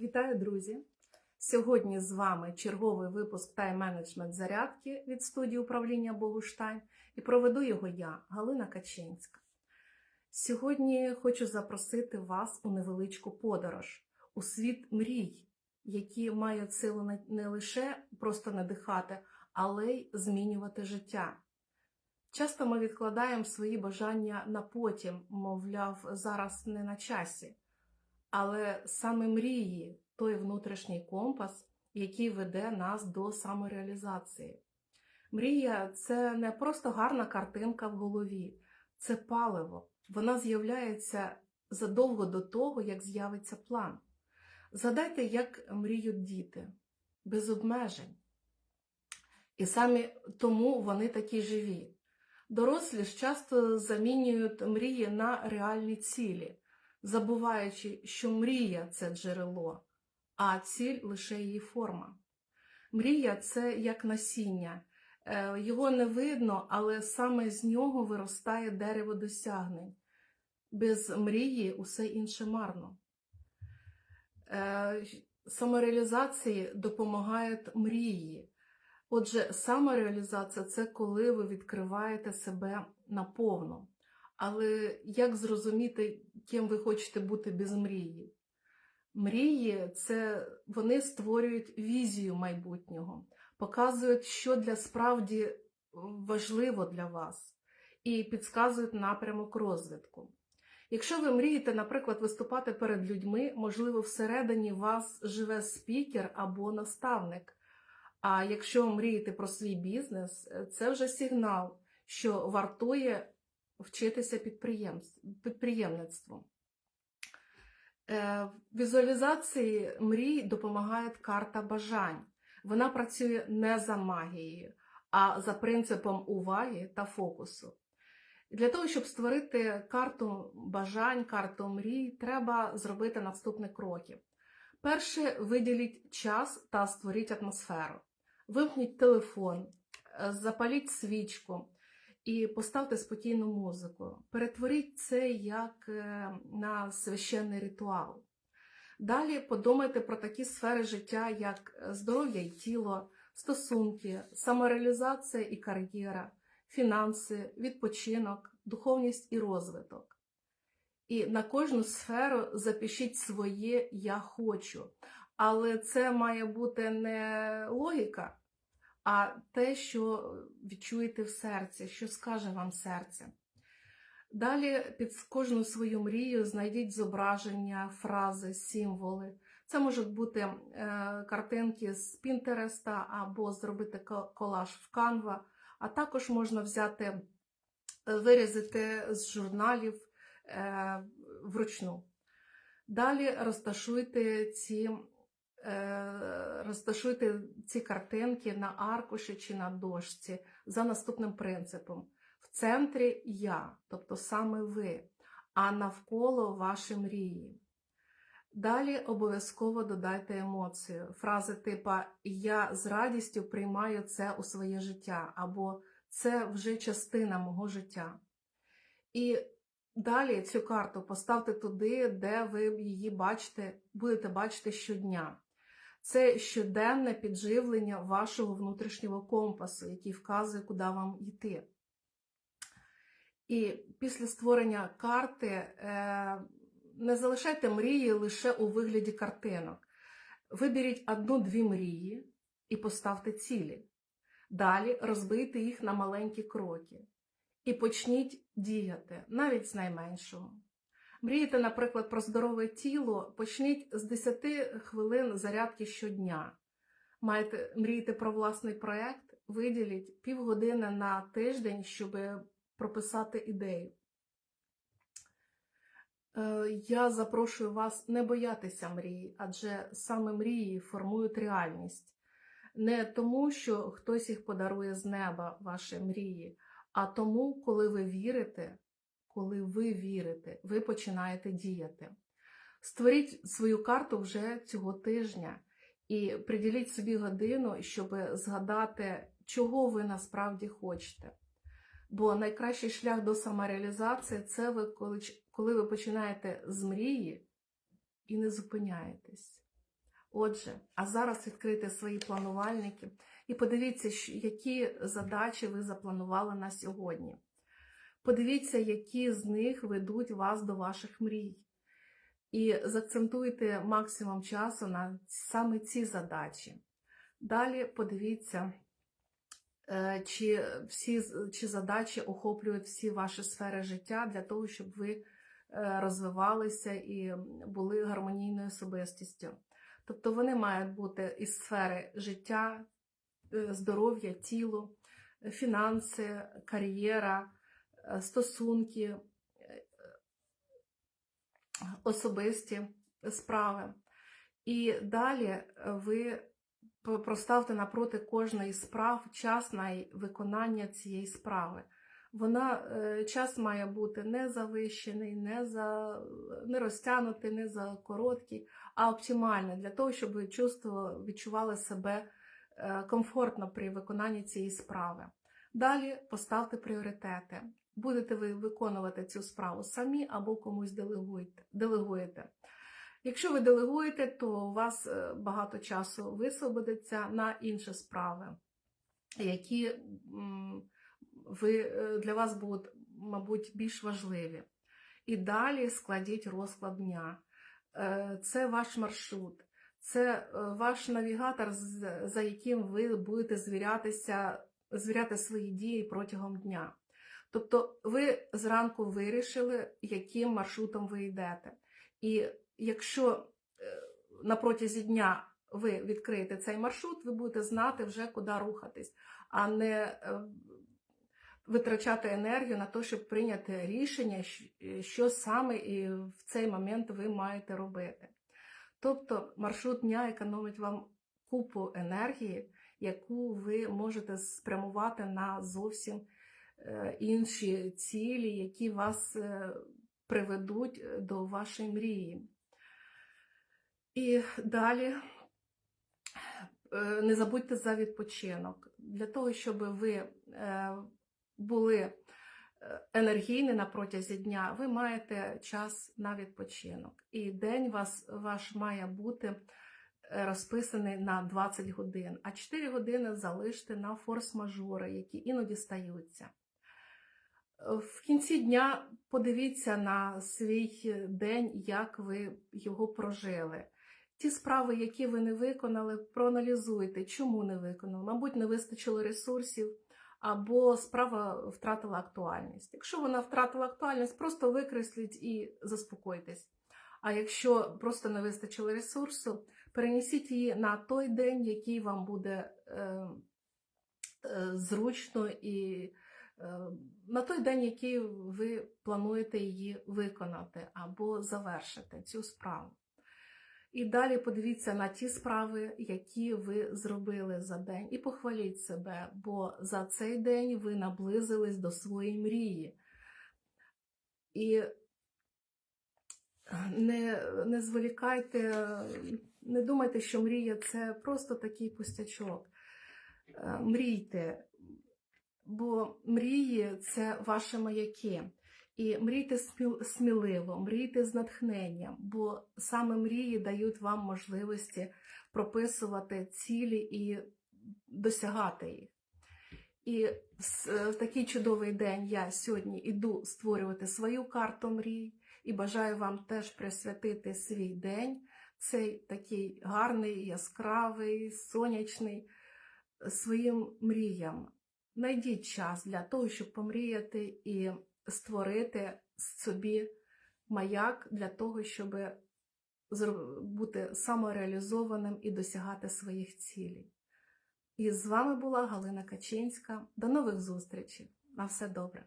Вітаю, друзі! Сьогодні з вами черговий випуск тайм-менеджмент зарядки від студії управління Богуштайн і проведу його я, Галина Качинська. Сьогодні хочу запросити вас у невеличку подорож у світ мрій, які мають силу не лише просто надихати, але й змінювати життя. Часто ми відкладаємо свої бажання на потім, мовляв, зараз не на часі. Але саме мрії той внутрішній компас, який веде нас до самореалізації. Мрія це не просто гарна картинка в голові, це паливо. Вона з'являється задовго до того, як з'явиться план. Згадайте, як мріють діти, без обмежень. І саме тому вони такі живі. Дорослі ж часто замінюють мрії на реальні цілі забуваючи, що мрія це джерело, а ціль лише її форма. Мрія це як насіння. Е, Його не видно, але саме з нього виростає дерево досягнень. Без мрії усе інше марно. Е, Самореалізації допомагають мрії. Отже, самореалізація це коли ви відкриваєте себе наповну. Але як зрозуміти, ким ви хочете бути без мрії? Мрії це вони створюють візію майбутнього, показують, що для справді важливо для вас, і підказують напрямок розвитку. Якщо ви мрієте, наприклад, виступати перед людьми, можливо, всередині вас живе спікер або наставник. А якщо мрієте про свій бізнес, це вже сигнал, що вартує вчитися підприємництву. Е, Візуалізації мрій допомагає карта бажань. Вона працює не за магією, а за принципом уваги та фокусу. Для того, щоб створити карту бажань, карту мрій, треба зробити наступні кроки. Перше, виділіть час та створіть атмосферу. Вимкніть телефон, е, запаліть свічку, і поставте спокійну музику. Перетворіть це як е, на священний ритуал. Далі подумайте про такі сфери життя, як здоров'я і тіло, стосунки, самореалізація і кар'єра, фінанси, відпочинок, духовність і розвиток. І на кожну сферу запишіть своє Я хочу. Але це має бути не логіка, а те, що відчуєте в серці, що скаже вам серце. Далі під кожну свою мрію знайдіть зображення, фрази, символи. Це можуть бути е, картинки з Пінтереста або зробити колаж в Canva, а також можна взяти, е, вирізати з журналів е, вручну. Далі розташуйте ці розташуйте ці картинки на аркуші чи на дошці за наступним принципом. В центрі я, тобто саме ви, а навколо ваші мрії. Далі обов'язково додайте емоцію. Фрази типа Я з радістю приймаю це у своє життя, або це вже частина мого життя. І далі цю карту поставте туди, де ви її бачите, будете бачити щодня. Це щоденне підживлення вашого внутрішнього компасу, який вказує, куди вам йти. І після створення карти е, не залишайте мрії лише у вигляді картинок. Виберіть одну-дві мрії і поставте цілі. Далі розбийте їх на маленькі кроки. І почніть діяти, навіть з найменшого. Мрієте, наприклад, про здорове тіло, почніть з 10 хвилин зарядки щодня. Маєте мрієте про власний проект, виділіть півгодини на тиждень, щоб прописати ідею. Е, Я запрошую вас не боятися мрії, адже саме мрії формують реальність. Не тому, що хтось їх подарує з неба, ваші мрії, а тому, коли ви вірите, коли ви вірите, ви починаєте діяти. Створіть свою карту вже цього тижня і приділіть собі годину, щоб згадати, чого ви насправді хочете. Бо найкращий шлях до самореалізації це ви, коли, коли ви починаєте з мрії і не зупиняєтесь. Отже, а зараз відкрийте свої планувальники і подивіться, які задачі ви запланували на сьогодні. Подивіться, які з них ведуть вас до ваших мрій. І заакцентуйте максимум часу на саме ці задачі. Далі подивіться, е, чи всі чи задачі охоплюють всі ваші сфери життя для того, щоб ви е, розвивалися і були гармонійною особистістю. Тобто вони мають бути із сфери життя, е, здоров'я, тіло, фінанси, кар'єра, стосунки, е, особисті справи. І далі е, ви проставте напроти кожної справ час на виконання цієї справи. Вона е, час має бути не завищений, не за не розтягнутий, не за короткий, а оптимальний для того, щоб ви відчували себе е, комфортно при виконанні цієї справи. Далі поставте пріоритети. Будете ви виконувати цю справу самі або комусь делегуєте. Якщо ви делегуєте, то у вас е, багато часу висвободиться на інші справи, які ви, е, для вас будуть, мабуть, більш важливі. І далі складіть розклад дня. Е, Це ваш маршрут, це ваш навігатор, за яким ви будете звірятися, звіряти свої дії протягом дня. Тобто ви зранку вирішили, яким маршрутом ви йдете. І якщо е, на протязі дня ви відкриєте цей маршрут, ви будете знати вже, куди рухатись, а не е, витрачати енергію на те, щоб прийняти рішення, що саме і в цей момент ви маєте робити. Тобто маршрут дня економить вам купу енергії, яку ви можете спрямувати на зовсім інші цілі, які вас е, приведуть до вашої мрії. І далі е, не забудьте за відпочинок. Для того, щоб ви е, були е, енергійні на протязі дня, ви маєте час на відпочинок. І день вас, ваш має бути е, розписаний на 20 годин, а 4 години залиште на форс-мажори, які іноді стаються. В кінці дня подивіться на свій день, як ви його прожили. Ті справи, які ви не виконали, проаналізуйте, чому не виконали. Мабуть, не вистачило ресурсів, або справа втратила актуальність. Якщо вона втратила актуальність, просто викресліть і заспокойтесь. А якщо просто не вистачило ресурсу, перенесіть її на той день, який вам буде е, е, зручно і на той день, який ви плануєте її виконати або завершити цю справу. І далі подивіться на ті справи, які ви зробили за день, і похваліть себе, бо за цей день ви наблизились до своєї мрії. І не, не зволікайте, не думайте, що мрія це просто такий пустячок. Е, Мрійте, бо мрії це ваші маяки. І мрійте сміливо, мрійте з натхненням, бо саме мрії дають вам можливості прописувати цілі і досягати їх. І в такий чудовий день я сьогодні іду створювати свою карту мрій і бажаю вам теж присвятити свій день, цей такий гарний, яскравий, сонячний, своїм мріям. Найдіть час для того, щоб помріяти і створити собі маяк для того, щоб бути самореалізованим і досягати своїх цілей. І з вами була Галина Качинська. До нових зустрічей. На все добре.